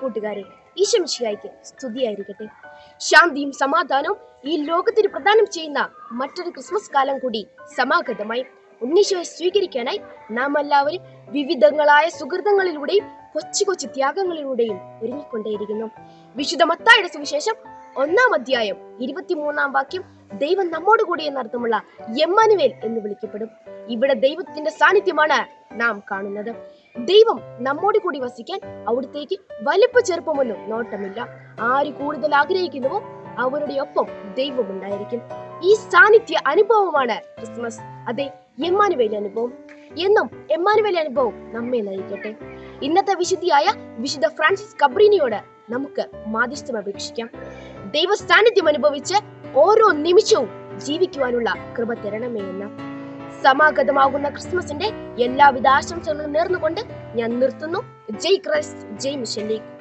കൂട്ടുകാരെ ഈശംശിയായിക്ക് സ്തുതിയായിരിക്കട്ടെ. ശാന്തിയും സമാധാനവും ഈ ലോകത്തിന് പ്രദാനം ചെയ്യുന്ന മറ്റൊരു ക്രിസ്മസ് കാലം കൂടി സമാഗതമായി ഉണ്ണീശോയെ സ്വീകരിക്കാനായി നാം എല്ലാവരും വിവിധങ്ങളായ സുഹൃതങ്ങളിലൂടെയും കൊച്ചു കൊച്ചു ത്യാഗങ്ങളിലൂടെയും ഒരുങ്ങിക്കൊണ്ടേയിരിക്കുന്നു. വിശുദ്ധ മത്തായുടെ സുവിശേഷം ഒന്നാം അധ്യായം ഇരുപത്തിമൂന്നാം വാക്യം ദൈവം നമ്മോട് കൂടി എന്നർത്ഥമുള്ള എമ്മാനുവേൽ എന്ന് വിളിക്കപ്പെടും. ഇവിടെ ദൈവത്തിന്റെ സാന്നിധ്യമാണ് നാം കാണുന്നത്. ദൈവം നമ്മോട് കൂടി വസിക്കാൻ അവിടത്തേക്ക് വലിപ്പ ചെറുപ്പമൊന്നും നോട്ടമില്ല. ആര് കൂടുതൽ ആഗ്രഹിക്കുന്നുവോ അവരുടെ ഒപ്പം ദൈവം ഉണ്ടായിരിക്കും. ഈ സാന്നിധ്യ അനുഭവമാണ് ക്രിസ്മസ്. അതെ എമ്മാനുവേലി അനുഭവം. എന്നും എമ്മാനുവേലി അനുഭവം നമ്മെ നയിക്കട്ടെ. ഇന്നത്തെ വിശുദ്ധിയായ വിശുദ്ധ ഫ്രാൻസിസ് കബ്രീനിയോട് നമുക്ക് മാധ്യസ്ഥം അപേക്ഷിക്കാം. ദൈവ സാന്നിധ്യം അനുഭവിച്ച് ഓരോ നിമിഷവും ജീവിക്കുവാനുള്ള കൃപ തരണമേ എന്ന് സമാഗതമാകുന്ന ക്രിസ്മസിന്റെ എല്ലാവിധ ആശംസകളും നേർന്നുകൊണ്ട് ഞാൻ നിർത്തുന്നു. ജയ് ക്രൈസ്റ്റ് ജയ് മിഷനിലേക്ക്